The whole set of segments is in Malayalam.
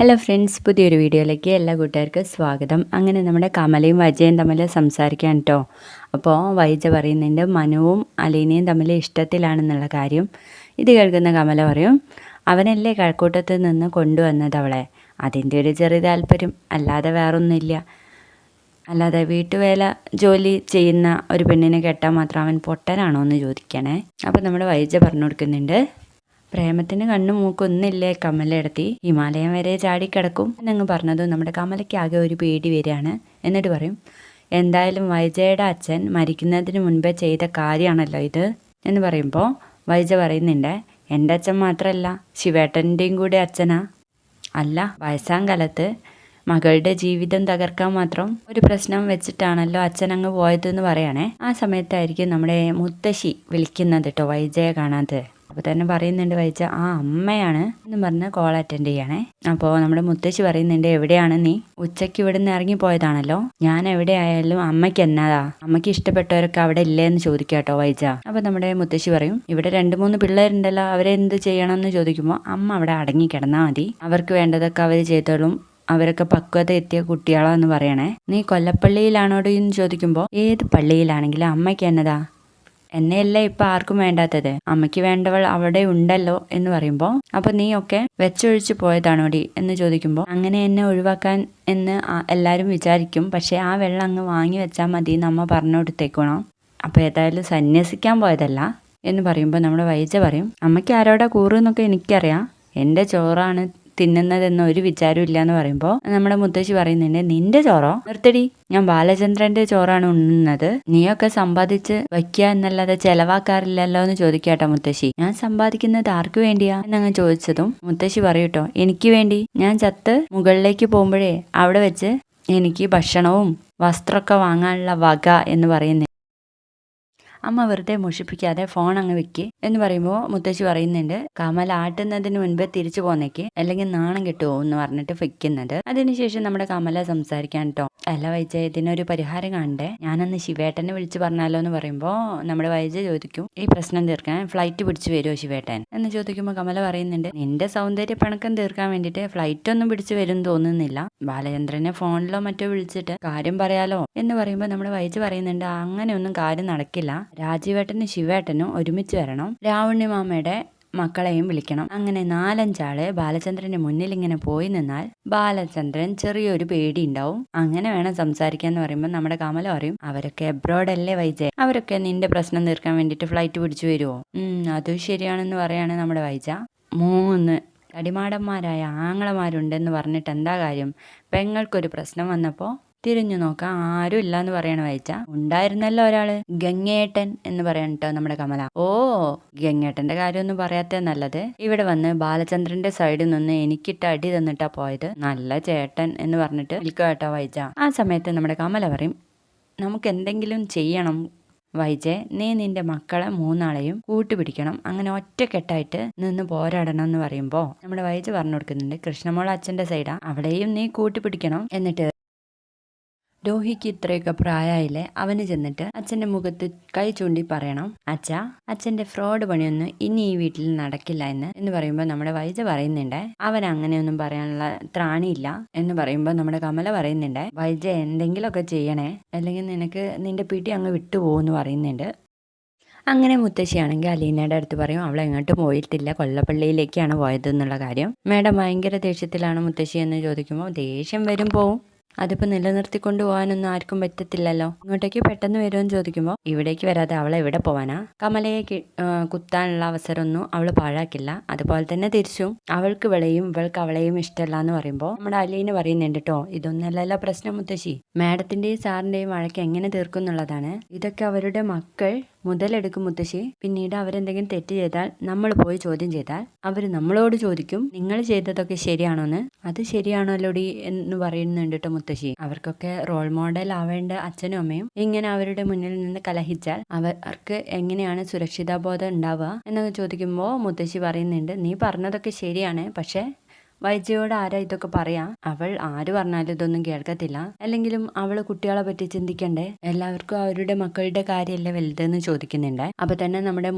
ഹലോ ഫ്രണ്ട്സ് പുതിയൊരു വീഡിയോയിലേക്ക് എല്ലാ കൂട്ടുകാർക്കും സ്വാഗതം. അങ്ങനെ നമ്മുടെ കമലയും വജയും തമ്മിൽ സംസാരിക്കാൻ കേട്ടോ അപ്പോൾ വൈജ പറയുന്നുണ്ട് മനുവും അലീനയും തമ്മിൽ ഇഷ്ടത്തിലാണെന്നുള്ള കാര്യം. ഇത് കേൾക്കുന്ന കമല പറയും അവനല്ലേ കഴക്കൂട്ടത്ത് നിന്ന് കൊണ്ടുവന്നത് അവളെ? അതിന്റെ ഒരു ചെറിയ താല്പര്യം അല്ലാതെ വേറൊന്നുമില്ല. അല്ലാതെ വീട്ടുവേല ജോലി ചെയ്യുന്ന ഒരു പെണ്ണിനെ കെട്ടാൻ മാത്രം അവൻ പൊട്ടനാണോ എന്ന് ചോദിക്കണേ. അപ്പോൾ നമ്മുടെ വൈജ പറഞ്ഞു കൊടുക്കുന്നുണ്ട് പ്രേമത്തിന് കണ്ണു മൂക്കൊന്നില്ലേ കമലയിടത്തി ഹിമാലയം വരെ ചാടിക്കിടക്കും എന്നങ്ങ് പറഞ്ഞതും നമ്മുടെ കമലയ്ക്ക് ആകെ ഒരു പേടി വരികയാണ്. എന്നിട്ട് പറയും എന്തായാലും വൈജയുടെ അച്ഛൻ മരിക്കുന്നതിന് മുൻപേ ചെയ്ത കാര്യമാണല്ലോ ഇത്. എന്ന് പറയുമ്പോൾ വൈജ പറയുന്നുണ്ട് എന്റെ അച്ഛൻ മാത്രമല്ല ശിവേട്ടന്റെയും കൂടെ അച്ഛനാ. അല്ല വയസ്സാം കാലത്ത് മകളുടെ ജീവിതം തകർക്കാൻ മാത്രം ഒരു പ്രശ്നം വെച്ചിട്ടാണല്ലോ അച്ഛൻ അങ്ങ് പോയതെന്ന് പറയണേ. ആ സമയത്തായിരിക്കും നമ്മുടെ മുത്തശ്ശി വിളിക്കുന്നത് കേട്ടോ വൈജയെ കാണാതെ. അപ്പോൾ തന്നെ പറയുന്നുണ്ട് വൈച്ച ആ അമ്മയാണ് എന്ന് പറഞ്ഞ് കോൾ അറ്റൻഡ് ചെയ്യണേ. അപ്പോൾ നമ്മുടെ മുത്തശ്ശി പറയുന്നുണ്ട് എവിടെയാണ് നീ? ഉച്ചയ്ക്ക് ഇവിടുന്ന് ഇറങ്ങി പോയതാണല്ലോ. ഞാൻ എവിടെ ആയാലും അമ്മയ്ക്ക് എന്നതാ. അമ്മയ്ക്ക് ഇഷ്ടപ്പെട്ടവരൊക്കെ അവിടെ ഇല്ലേ എന്ന് ചോദിക്കുക കേട്ടോ വായിച്ച അപ്പോൾ നമ്മുടെ മുത്തശ്ശി പറയും ഇവിടെ രണ്ട് മൂന്ന് പിള്ളേരുണ്ടല്ലോ അവരെന്ത് ചെയ്യണം എന്ന് ചോദിക്കുമ്പോൾ അമ്മ അവിടെ അടങ്ങി കിടന്നാ മതി. അവർക്ക് വേണ്ടതൊക്കെ അവർ ചെയ്തോളും. അവരൊക്കെ പക്വത എത്തിയ കുട്ടികളാന്ന് പറയണേ. നീ കൊല്ലപ്പള്ളിയിലാണോടി? എന്ന് ചോദിക്കുമ്പോൾ ഏത് പള്ളിയിലാണെങ്കിലും അമ്മയ്ക്ക് എന്നതാ. എന്നെയല്ല ഇപ്പൊ ആർക്കും വേണ്ടാത്തത്. അമ്മയ്ക്ക് വേണ്ടവൾ അവിടെ ഉണ്ടല്ലോ എന്ന് പറയുമ്പോൾ അപ്പൊ നീ ഒക്കെ വെച്ചൊഴിച്ച് പോയതാണോടി? എന്ന് ചോദിക്കുമ്പോൾ അങ്ങനെ എന്നെ ഒഴിവാക്കാൻ എന്ന് എല്ലാവരും വിചാരിക്കും. പക്ഷെ ആ വെള്ളം അങ്ങ് വാങ്ങി വെച്ചാൽ മതി നമ്മ പറഞ്ഞു കൊടുത്തേക്കണോ അപ്പൊ ഏതായാലും സന്യസിക്കാൻ പോയതല്ല എന്ന് പറയുമ്പോൾ നമ്മുടെ വൈജ പറയും അമ്മയ്ക്ക് ആരോടാ കൂറെന്നൊക്കെ എനിക്കറിയാം. എന്റെ ചോറാണ് തിന്നുന്നതെന്ന് ഒരു വിചാരവും ഇല്ല എന്ന് പറയുമ്പോൾ നമ്മുടെ മുത്തശ്ശി പറയുന്നുണ്ട് നിന്റെ ചോറോ? നിർത്തടി. ഞാൻ ബാലചന്ദ്രന്റെ ചോറാണ് ഉണ്ണുന്നത്. നീയൊക്കെ സമ്പാദിച്ച് വയ്ക്കുക എന്നല്ലാതെ ചെലവാക്കാറില്ലല്ലോ എന്ന് ചോദിക്കാട്ടോ മുത്തശ്ശി. ഞാൻ സമ്പാദിക്കുന്നത് ആർക്ക് വേണ്ടിയാ? എന്നങ്ങ് ചോദിച്ചതും മുത്തശ്ശി പറയൂട്ടോ എനിക്ക് വേണ്ടി. ഞാൻ ചത്ത് മുകളിലേക്ക് പോകുമ്പോഴേ അവിടെ വെച്ച് എനിക്ക് ഭക്ഷണവും വസ്ത്രമൊക്കെ വാങ്ങാനുള്ള വക എന്ന് പറയുന്നത് അമ്മ വെറുതെ മുഷിപ്പിക്കാതെ ഫോൺ അങ്ങ് വെക്ക് എന്ന് പറയുമ്പോൾ മുത്തശ്ശി പറയുന്നുണ്ട് കമൽ ആട്ടുന്നതിന് മുൻപ് തിരിച്ചു പോന്നേക്ക് അല്ലെങ്കിൽ നാണം കിട്ടുമോ എന്ന് പറഞ്ഞിട്ട് വെക്കുന്നത്. അതിനുശേഷം നമ്മുടെ കമല സംസാരിക്കാൻ കേട്ടോ അല്ല വൈജ ഇതിനൊരു പരിഹാരം കാണണ്ടേ? ഞാനന്ന് ശിവേട്ടനെ വിളിച്ചു പറഞ്ഞാലോ എന്ന് പറയുമ്പോൾ നമ്മുടെ വൈജ ചോദിക്കും ഈ പ്രശ്നം തീർക്കാൻ ഫ്ലൈറ്റ് പിടിച്ചു വരുമോ ശിവേട്ടൻ? എന്ന് ചോദിക്കുമ്പോൾ കമല പറയുന്നുണ്ട് നിന്റെ സൗന്ദര്യ പണക്കം തീർക്കാൻ വേണ്ടിയിട്ട് ഫ്ലൈറ്റ് ഒന്നും പിടിച്ചു വരും തോന്നുന്നില്ല. ബാലചന്ദ്രനെ ഫോണിലോ മറ്റോ വിളിച്ചിട്ട് കാര്യം പറയാലോ? എന്ന് പറയുമ്പോൾ നമ്മുടെ വൈജ പറയുന്നുണ്ട് അങ്ങനെയൊന്നും കാര്യം നടക്കില്ല. രാജീവേട്ടനും ശിവേട്ടനും ഒരുമിച്ച് വരണം. രാവണ്യമാമയുടെ മക്കളെയും വിളിക്കണം. അങ്ങനെ നാലഞ്ചാൾ ബാലചന്ദ്രന്റെ മുന്നിൽ ഇങ്ങനെ പോയി നിന്നാൽ ബാലചന്ദ്രൻ ചെറിയൊരു പേടി ഉണ്ടാവും. അങ്ങനെ വേണം സംസാരിക്കാൻ എന്ന് പറയുമ്പോൾ നമ്മുടെ കമല പറയും അവരൊക്കെ എബ്രോഡ് അല്ലേ വൈജ? അവരൊക്കെ നിന്റെ പ്രശ്നം തീർക്കാൻ വേണ്ടിയിട്ട് ഫ്ലൈറ്റ് പിടിച്ചു വരുമോ അതും ശരിയാണെന്ന് പറയാണ് നമ്മുടെ വൈജ. മൂന്ന് തടിമാടന്മാരായ ആങ്ങളമാരുണ്ടെന്ന് പറഞ്ഞിട്ട് എന്താ കാര്യം? പെങ്ങൾക്കൊരു പ്രശ്നം വന്നപ്പോൾ തിരിഞ്ഞു നോക്കാം. ആരും ഇല്ല എന്ന് പറയണ വായിച്ച ഉണ്ടായിരുന്നല്ലോ ഒരാൾ. ഗംഗേട്ടൻ എന്ന് കേട്ടോ നമ്മുടെ കമല. ഓ ഗംഗേട്ടന്റെ കാര്യമൊന്നും പറയാത്ത നല്ലത്. ഇവിടെ വന്ന് ബാലചന്ദ്രന്റെ സൈഡിൽ നിന്ന് എനിക്കിട്ട് അടി തന്നിട്ടാ പോയത്. നല്ല ചേട്ടൻ എന്ന് പറഞ്ഞിട്ട് നിൽക്കുക കേട്ടോ വായിച്ച ആ സമയത്ത് നമ്മുടെ കമല പറയും നമുക്ക് എന്തെങ്കിലും ചെയ്യണം വൈജെ. നീ നിന്റെ മക്കളെ മൂന്നാളെയും കൂട്ടുപിടിക്കണം. അങ്ങനെ ഒറ്റക്കെട്ടായിട്ട് നിന്ന് പോരാടണം എന്ന് പറയുമ്പോൾ നമ്മുടെ വൈജ് പറഞ്ഞു കൊടുക്കുന്നുണ്ട് കൃഷ്ണമോള അച്ഛന്റെ സൈഡാ അവിടെയും നീ കൂട്ടുപിടിക്കണം. എന്നിട്ട് രോഹിക്ക് ഇത്രയൊക്കെ പ്രായമായില്ലേ അവന് ചെന്നിട്ട് അച്ഛന്റെ മുഖത്ത് കൈ ചൂണ്ടി പറയണം. അച്ഛ അച്ഛന്റെ ഫ്രോഡ് പണിയൊന്നും ഇനി ഈ വീട്ടിൽ നടക്കില്ല എന്ന് എന്ന് പറയുമ്പോൾ നമ്മുടെ വൈജ പറയുന്നുണ്ട്. അവൻ അങ്ങനെയൊന്നും പറയാനുള്ള ത്രാണിയില്ല എന്ന് പറയുമ്പോൾ നമ്മുടെ കമല പറയുന്നുണ്ട്. വൈജ എന്തെങ്കിലുമൊക്കെ ചെയ്യണേ. അല്ലെങ്കിൽ നിനക്ക് നിന്റെ പിടി അങ്ങ് വിട്ടുപോകുമെന്ന് പറയുന്നുണ്ട്. അങ്ങനെ മുത്തശ്ശിയാണെങ്കിൽ അലീനയുടെ അടുത്ത് പറയും അവൾ എങ്ങോട്ട് പോയിട്ടില്ല. കൊല്ലപ്പള്ളിയിലേക്കാണ് പോയത് എന്നുള്ള കാര്യം. മേഡം ഭയങ്കര ദേഷ്യത്തിലാണ് മുത്തശ്ശി എന്ന് ചോദിക്കുമ്പോൾ ദേഷ്യം വരും പോവും. അതിപ്പോൾ നിലനിർത്തിക്കൊണ്ടു പോകാനൊന്നും ആർക്കും പറ്റത്തില്ലല്ലോ. ഇങ്ങോട്ടേക്ക് പെട്ടെന്ന് വരുമെന്ന് ചോദിക്കുമ്പോൾ ഇവിടേക്ക് വരാതെ അവളെ എവിടെ പോവാനാ? കമലയെ കുത്താനുള്ള അവസരമൊന്നും അവൾ പാഴാക്കില്ല. അതുപോലെ തന്നെ തിരിച്ചും അവൾക്ക് ഇവളെയും ഇവൾക്ക് അവളെയും ഇഷ്ടമല്ല എന്ന് പറയുമ്പോൾ നമ്മുടെ അലീന പറയുന്നുണ്ട് കേട്ടോ ഇതൊന്നല്ലല്ലോ പ്രശ്നം മുത്തശ്ശി. മാഡത്തിന്റെയും സാറിന്റെയും വഴക്ക് എങ്ങനെ തീർക്കും എന്നുള്ളതാണ്. ഇതൊക്കെ അവരുടെ മക്കൾ മുതലെടുക്കും മുത്തശ്ശി. പിന്നീട് അവരെന്തെങ്കിലും തെറ്റ് ചെയ്താൽ നമ്മൾ പോയി ചോദ്യം ചെയ്താൽ അവർ നമ്മളോട് ചോദിക്കും നിങ്ങൾ ചെയ്തതൊക്കെ ശരിയാണോന്ന്? അത് ശരിയാണല്ലോടി എന്ന് പറയുന്നുണ്ട് മുത്തശ്ശി. അവർക്കൊക്കെ റോൾ മോഡൽ ആവേണ്ട അച്ഛനും അമ്മയും ഇങ്ങനെ അവരുടെ മുന്നിൽ നിന്ന് കലഹിച്ചാൽ അവർക്ക് എങ്ങനെയാണ് സുരക്ഷിതാബോധം ഉണ്ടാവുക എന്നൊക്കെ ചോദിക്കുമ്പോൾ മുത്തശ്ശി പറയുന്നുണ്ട് നീ പറഞ്ഞതൊക്കെ ശരിയാണ് പക്ഷെ വൈജയോട് ആരാ ഇതൊക്കെ പറയാ? അവൾ ആര് പറഞ്ഞാലും ഇതൊന്നും കേൾക്കത്തില്ല. അല്ലെങ്കിലും അവൾ കുട്ടികളെ പറ്റി ചിന്തിക്കണ്ടേ? എല്ലാവർക്കും അവരുടെ മക്കളുടെ കാര്യമല്ലേ വലുതെന്ന് ചോദിക്കുന്നുണ്ട്. അപ്പൊ തന്നെ നമ്മുടെ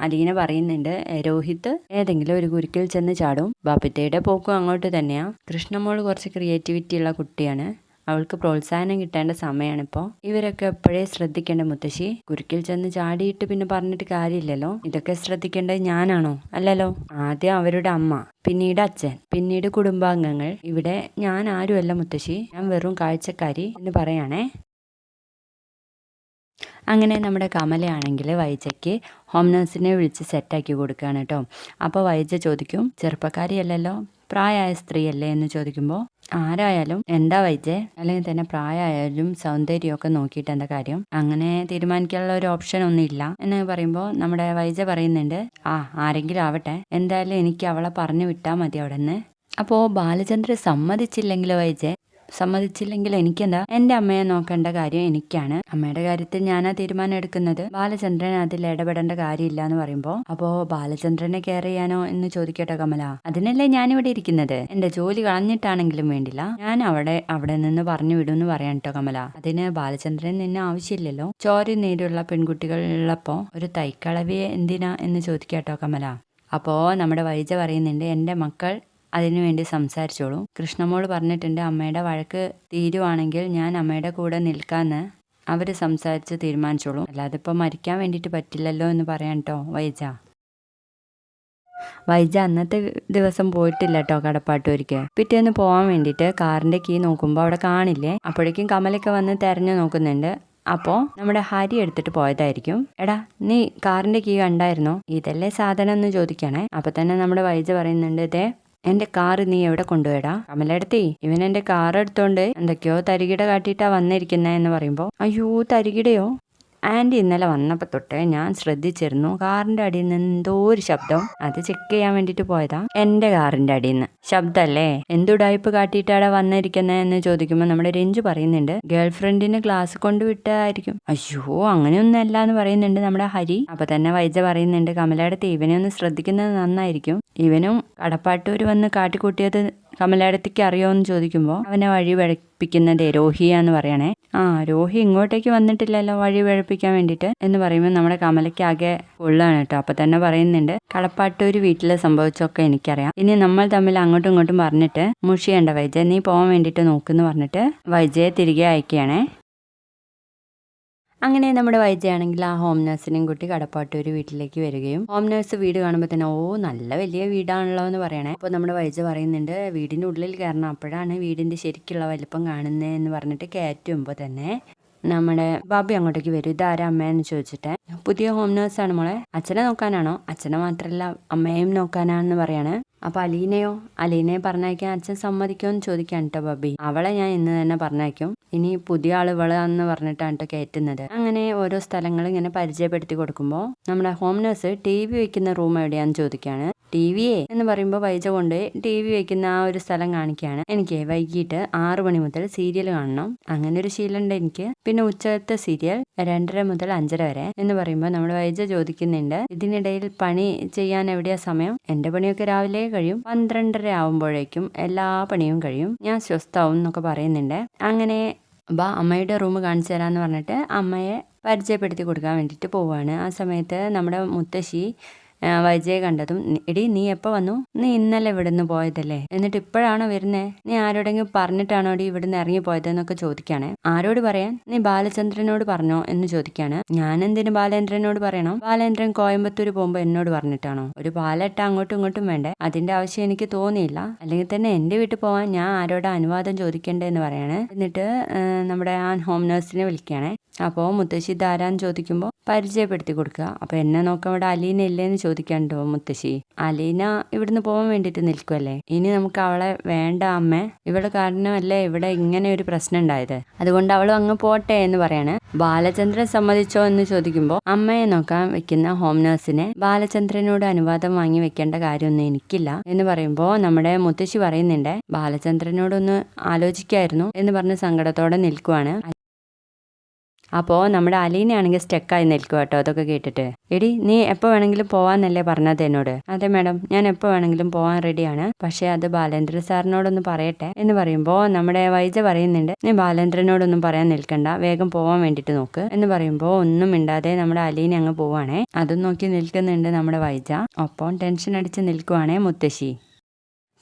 അലീന പറയുന്നുണ്ട് രോഹിത് ഏതെങ്കിലും ഒരു കുരുക്കിൽ ചെന്ന് ചാടും. ബാപ്പിത്തയുടെ പോക്കും അങ്ങോട്ട് തന്നെയാ. കൃഷ്ണമോൾ കുറച്ച് ക്രിയേറ്റിവിറ്റി ഉള്ള കുട്ടിയാണ്. അവൾക്ക് പ്രോത്സാഹനം കിട്ടേണ്ട സമയമാണിപ്പോൾ ഇവരൊക്കെ എപ്പോഴേ ശ്രദ്ധിക്കേണ്ട മുത്തശ്ശി? കുരുക്കിൽ ചെന്ന് ചാടിയിട്ട് പിന്നെ പറഞ്ഞിട്ട് കാര്യമില്ലല്ലോ? ഇതൊക്കെ ശ്രദ്ധിക്കേണ്ടത് ഞാനാണോ? അല്ലല്ലോ. ആദ്യം അവരുടെ അമ്മ പിന്നീട് അച്ഛൻ പിന്നീട് കുടുംബാംഗങ്ങൾ. ഇവിടെ ഞാൻ ആരുമല്ല മുത്തശ്ശി. ഞാൻ വെറും കാഴ്ചക്കാരി എന്ന് പറയാണേ. അങ്ങനെ നമ്മുടെ കമലയാണെങ്കിൽ വൈജയ്ക്ക് ഹോം നഴ്സിനെ വിളിച്ച് സെറ്റാക്കി കൊടുക്കുകയാണ് കേട്ടോ. അപ്പോൾ വൈജ ചോദിക്കും ചെറുപ്പക്കാരിയല്ലല്ലോ? പ്രായമായ സ്ത്രീയല്ലേ? എന്ന് ചോദിക്കുമ്പോൾ ആരായാലും എന്താ വൈജെ അല്ലെങ്കിൽ തന്നെ പ്രായമായാലും സൗന്ദര്യമൊക്കെ നോക്കിയിട്ട് എന്താ കാര്യം? അങ്ങനെ തീരുമാനിക്കാനുള്ള ഒരു ഓപ്ഷൻ ഒന്നും ഇല്ല. എന്ന് പറയുമ്പോൾ നമ്മുടെ വൈജ പറയുന്നുണ്ട് ആ ആരെങ്കിലും ആവട്ടെ. എന്തായാലും എനിക്ക് അവളെ പറഞ്ഞു വിട്ടാൽ മതി അവിടെ നിന്ന് അപ്പോൾ ബാലചന്ദ്രൻ സമ്മതിച്ചില്ലെങ്കിലോ വൈജെ സമ്മതിച്ചില്ലെങ്കിൽ എനിക്കെന്താ? എന്റെ അമ്മയെ നോക്കേണ്ട കാര്യം എനിക്കാണ്. അമ്മയുടെ കാര്യത്തിൽ ഞാനാ തീരുമാനം എടുക്കുന്നത്. ബാലചന്ദ്രൻ അതിൽ ഇടപെടേണ്ട കാര്യമില്ല എന്ന് പറയുമ്പോൾ അപ്പോ ബാലചന്ദ്രനെ കെയർ ചെയ്യാനോ എന്ന് ചോദിക്കട്ടെ കമല? അതിനല്ലേ ഞാനിവിടെ ഇരിക്കുന്നത്? എന്റെ ജോലി കളഞ്ഞിട്ടാണെങ്കിലും വേണ്ടില്ല. ഞാൻ അവിടെ അവിടെ നിന്ന് പറഞ്ഞു വിടും എന്ന് പറയാൻ കേട്ടോ കമല. അതിന് ബാലചന്ദ്രൻ നിന്നെ ആവശ്യമില്ലല്ലോ? ചോര നീരുള്ള പെൺകുട്ടികൾ ഉള്ളപ്പോ ഒരു തൈക്കളവിയെ എന്തിനാ എന്ന് ചോദിക്കാട്ടോ കമല. അപ്പോ നമ്മുടെ വൈജ പറയുന്നുണ്ട് എന്റെ മക്കൾ അതിനുവേണ്ടി സംസാരിച്ചോളൂ. കൃഷ്ണമോൾ പറഞ്ഞിട്ടുണ്ട് അമ്മയുടെ വഴക്ക് തീരുവാണെങ്കിൽ ഞാൻ അമ്മയുടെ കൂടെ നിൽക്കാന്ന്. അവർ സംസാരിച്ച് തീരുമാനിച്ചോളൂ. അല്ലാതെ ഇപ്പോൾ മരിക്കാൻ വേണ്ടിയിട്ട് പറ്റില്ലല്ലോ എന്ന് പറയാൻ കേട്ടോ വൈജ. വൈജ അന്നത്തെ ദിവസം പോയിട്ടില്ല കേട്ടോ കടപ്പാട്ടൂരിക്ക്. പിറ്റേന്ന് പോകാൻ വേണ്ടിയിട്ട് കാറിന്റെ കീ നോക്കുമ്പോൾ അവിടെ കാണില്ലേ? അപ്പോഴേക്കും കമലൊക്കെ വന്ന് തിരഞ്ഞു നോക്കുന്നുണ്ട്. അപ്പോൾ നമ്മുടെ ഹരി എടുത്തിട്ട് പോയതായിരിക്കും. എടാ നീ കാറിന്റെ കീ കണ്ടായിരുന്നോ? ഇതല്ലേ സാധനം എന്ന് ചോദിക്കണേ. അപ്പം തന്നെ നമ്മുടെ വൈജ പറയുന്നുണ്ട് ഇതേ എന്റെ കാർ നീ എവിടെ കൊണ്ടുപോയടാ കമലെടുത്തി ഇവൻ എന്റെ കാർ എടുത്തോണ്ട് എന്തൊക്കെയോ തരികിട കാട്ടിട്ടാ വന്നിരിക്കുന്നേ എന്ന് പറയുമ്പോ അയ്യോ തരികിടയോ? ആന്റി ഇന്നലെ വന്നപ്പോൾ തൊട്ടേ ഞാൻ ശ്രദ്ധിച്ചിരുന്നു. കാറിന്റെ അടിയിൽ നിന്ന് എന്തോ ഒരു ശബ്ദം. അത് ചെക്ക് ചെയ്യാൻ വേണ്ടിയിട്ട് പോയതാ. എന്റെ കാറിന്റെ അടിയിൽ നിന്ന്. ശബ്ദമല്ലേ എന്തുടായ്പ് കാട്ടിയിട്ടാണ് വന്നിരിക്കുന്നത് എന്ന് ചോദിക്കുമ്പോൾ നമ്മുടെ രഞ്ജു പറയുന്നുണ്ട് ഗേൾ ഫ്രണ്ടിന് ക്ലാസ് കൊണ്ട് അയ്യോ അങ്ങനെയൊന്നും അല്ല എന്ന് പറയുന്നുണ്ട് നമ്മുടെ ഹരി. അപ്പൊ തന്നെ വൈജ പറയുന്നുണ്ട് കമലയുടെ ഇവനെ ഒന്ന് ശ്രദ്ധിക്കുന്നത് നന്നായിരിക്കും. ഇവനും കടപ്പാട്ടൂർ വന്ന് കാട്ടിക്കൂട്ടിയത് കമലയിടത്തേക്ക് അറിയോ എന്ന് ചോദിക്കുമ്പോൾ അവനെ വഴി വഴപ്പിക്കുന്നത് രോഹിയാന്ന് പറയണേ. ആ രോഹി ഇങ്ങോട്ടേക്ക് വന്നിട്ടില്ലല്ലോ വഴി വഴപ്പിക്കാൻ വേണ്ടിയിട്ട് എന്ന് പറയുമ്പോൾ നമ്മുടെ കമലയ്ക്ക് ആകെ ഉള്ളതാണ് കേട്ടോ. അപ്പം തന്നെ പറയുന്നുണ്ട് കളപ്പാട്ടൂര് വീട്ടിലെ സംഭവിച്ചൊക്കെ എനിക്കറിയാം. ഇനി നമ്മൾ തമ്മിൽ അങ്ങോട്ടും ഇങ്ങോട്ടും പറഞ്ഞിട്ട് മുഷിയേണ്ട വൈജയ നീ പോകാൻ വേണ്ടിയിട്ട് നോക്കുന്നു പറഞ്ഞിട്ട് വൈജയെ തിരികെ അയക്കുകയാണേ. അങ്ങനെ നമ്മുടെ വൈദ്യയാണെങ്കിൽ ആ ഹോം നഴ്സിനെയും കൂട്ടി കടപ്പാട്ടൂർ വീട്ടിലേക്ക് വരികയും ഹോം നഴ്സ് വീട് കാണുമ്പോൾ തന്നെ ഓ നല്ല വലിയ വീടാണല്ലോ എന്ന് പറയണേ. അപ്പോൾ നമ്മുടെ വൈദ്യ പറയുന്നുണ്ട് വീടിന്റെ ഉള്ളിൽ കയറണം. അപ്പോഴാണ് വീടിന്റെ ശരിക്കുള്ള വലിപ്പം കാണുന്നത് എന്ന് പറഞ്ഞിട്ട് കയറ്റുമ്പോൾ തന്നെ നമ്മുടെ ബാബി അങ്ങോട്ടേക്ക് വരും. ഇതാരാ അമ്മയെന്ന് ചോദിച്ചിട്ട്? പുതിയ ഹോം നേഴ്സാണ് മോളെ. അച്ഛനെ നോക്കാനാണോ? അച്ഛനെ മാത്രമല്ല അമ്മയെയും നോക്കാനാണെന്ന് പറയാണ്. അപ്പൊ അലീനയോ? അലീനയെ പറഞ്ഞയക്കാൻ അച്ഛൻ സമ്മതിക്കുമോ എന്ന് ചോദിക്കാൻ കേട്ടോ ബബി. അവളെ ഞാൻ ഇന്ന് തന്നെ പറഞ്ഞയക്കും. ഇനി പുതിയ ആൾ ഇവളാന്ന് പറഞ്ഞിട്ടാണ് കേട്ടോ കയറ്റുന്നത്. അങ്ങനെ ഓരോ സ്ഥലങ്ങൾ ഇങ്ങനെ പരിചയപ്പെടുത്തി കൊടുക്കുമ്പോൾ നമ്മുടെ ഹോം നേഴ്സ് ടി വി വെക്കുന്ന റൂം എവിടെയാന്ന് ചോദിക്കാണ്. ടി വിയെ എന്ന് പറയുമ്പോൾ വൈജ കൊണ്ട് ടി വി വെക്കുന്ന ആ ഒരു സ്ഥലം കാണിക്കുകയാണ്. എനിക്ക് വൈകിട്ട് ആറു മണി മുതൽ സീരിയൽ കാണണം. അങ്ങനെ ഒരു ശീലമുണ്ട് എനിക്ക്. പിന്നെ ഉച്ചത്തെ സീരിയൽ രണ്ടര മുതൽ അഞ്ചര വരെ എന്ന് പറയുമ്പോൾ നമ്മുടെ വൈജ ചോദിക്കുന്നുണ്ട്. ഇതിനിടയിൽ പണി ചെയ്യാൻ എവിടെയാ സമയം? എന്റെ പണിയൊക്കെ രാവിലെ കഴിയും. പന്ത്രണ്ടര ആവുമ്പോഴേക്കും എല്ലാ പണിയും കഴിയും. ഞാൻ സ്വസ്ഥാവും എന്നൊക്കെ പറയുന്നുണ്ട്. അങ്ങനെ ബാ അമ്മയുടെ റൂം കാണിച്ചു തരാമെന്ന് പറഞ്ഞിട്ട് അമ്മയെ പരിചയപ്പെടുത്തി കൊടുക്കാൻ വേണ്ടിയിട്ട് പോവുകയാണ് ആ സമയത്ത് നമ്മുടെ മുത്തശ്ശി വൈജയെ കണ്ടതും "നി- എടി നീ എപ്പോൾ വന്നു? നീ ഇന്നലെ ഇവിടുന്ന് പോയതല്ലേ? എന്നിട്ട് ഇപ്പോഴാണോ വരുന്നേ? നീ ആരോടെങ്കിലും പറഞ്ഞിട്ടാണോ ഡി ഇവിടുന്ന് ഇറങ്ങി പോയതെന്നൊക്കെ ചോദിക്കാണ് ആരോട് പറയാൻ? നീ ബാലചന്ദ്രനോട് പറഞ്ഞോ എന്ന് ചോദിക്കാണ് ഞാൻ എന്തിനു ബാലേന്ദ്രനോട് പറയണം? ബാലേന്ദ്രൻ കോയമ്പത്തൂർ പോകുമ്പോൾ എന്നോട് പറഞ്ഞിട്ടാണോ? ഒരു പാലട്ട അങ്ങോട്ടും ഇങ്ങോട്ടും വേണ്ടേ? അതിന്റെ ആവശ്യം എനിക്ക് തോന്നിയില്ല. അല്ലെങ്കിൽ തന്നെ എന്റെ വീട്ടിൽ പോവാൻ ഞാൻ ആരോട് അനുവാദം ചോദിക്കണ്ടേ എന്ന് പറയാണ്. എന്നിട്ട് നമ്മുടെ ആ ഹോം നേഴ്സിനെ വിളിക്കുകയാണെ. അപ്പോൾ മുത്തശ്ശി ധാരാന്ന് ചോദിക്കുമ്പോൾ പരിചയപ്പെടുത്തി കൊടുക്കുക. അപ്പോൾ എന്നെ നോക്കാൻ ഇവിടെ അലീന ഇല്ലേന്ന് ചോദിക്കാണ്ടോ മുത്തശ്ശി? അലീന ഇവിടുന്ന് പോകാൻ വേണ്ടിയിട്ട് നിൽക്കുമല്ലേ ഇനി നമുക്ക് അവളെ വേണ്ട അമ്മ. ഇവൾ കാരണമല്ലേ ഇവിടെ ഇങ്ങനെ ഒരു പ്രശ്നം ഉണ്ടായത്? അതുകൊണ്ട് അവൾ അങ്ങ് പോട്ടെ എന്ന് പറയാണ്. ബാലചന്ദ്രൻ സമ്മതിച്ചോ എന്ന് ചോദിക്കുമ്പോൾ അമ്മയെ നോക്കാൻ വെക്കുന്ന ഹോം നേഴ്സിനെ ബാലചന്ദ്രനോട് അനുവാദം വാങ്ങി വെക്കേണ്ട കാര്യമൊന്നും എനിക്കില്ല എന്ന് പറയുമ്പോൾ നമ്മുടെ മുത്തശ്ശി പറയുന്നുണ്ട് ബാലചന്ദ്രനോടൊന്ന് ആലോചിക്കായിരുന്നു എന്ന് പറഞ്ഞ് സങ്കടത്തോടെ നിൽക്കുവാണ്. അപ്പോൾ നമ്മുടെ അലീനയാണെങ്കിൽ സ്റ്റക്കായി നിൽക്കും കേട്ടോ അതൊക്കെ കേട്ടിട്ട്. എടി നീ എപ്പോൾ വേണമെങ്കിലും പോവാന്നല്ലേ പറഞ്ഞത് എന്നോട്? അതെ മാഡം ഞാൻ എപ്പോൾ വേണമെങ്കിലും പോവാൻ റെഡിയാണ്. പക്ഷേ അത് ബാലേന്ദ്ര സാറിനോടൊന്ന് പറയട്ടെ എന്ന് പറയുമ്പോൾ നമ്മുടെ വൈജ പറയുന്നുണ്ട് നീ ബാലേന്ദ്രനോടൊന്നും പറയാൻ നിൽക്കണ്ട വേഗം പോവാൻ വേണ്ടിയിട്ട് നോക്ക് എന്ന് പറയുമ്പോൾ ഒന്നും മിണ്ടാതെ നമ്മുടെ അലീന അങ്ങ് പോവാണേ. അതും നോക്കി നിൽക്കുന്നുണ്ട് നമ്മുടെ വൈജ. ഒപ്പം ടെൻഷൻ അടിച്ച് നിൽക്കുവാണേ മുത്തശ്ശി.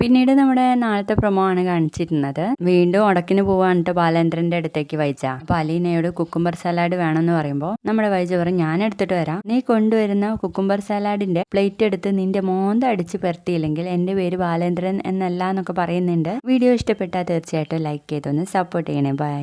പിന്നീട് നമ്മുടെ നാളത്തെ പ്രൊമോ ആണ് കാണിച്ചിരുന്നത്. വീണ്ടും ഉടക്കിന് പോവാന്നിട്ട് ബാലേന്ദ്രന്റെ അടുത്തേക്ക് വൈജ. അപ്പൊ അലീനയോട് കുക്കുംബർ സലാഡ് വേണമെന്ന് പറയുമ്പോൾ നമ്മുടെ വൈജ പറയും ഞാൻ എടുത്തിട്ട് വരാം. നീ കൊണ്ടുവരുന്ന കുക്കുംബർ സലാഡിന്റെ പ്ലേറ്റ് എടുത്ത് നിന്റെ മോന്ത അടിച്ച് പരത്തിയില്ലെങ്കിൽ എന്റെ പേര് ബാലേന്ദ്രൻ എന്നല്ല എന്നൊക്കെ പറയുന്നുണ്ട്. വീഡിയോ ഇഷ്ടപ്പെട്ടാൽ തീർച്ചയായിട്ടും ലൈക്ക് ചെയ്തൊന്ന് സപ്പോർട്ട് ചെയ്യണേ. ബൈ.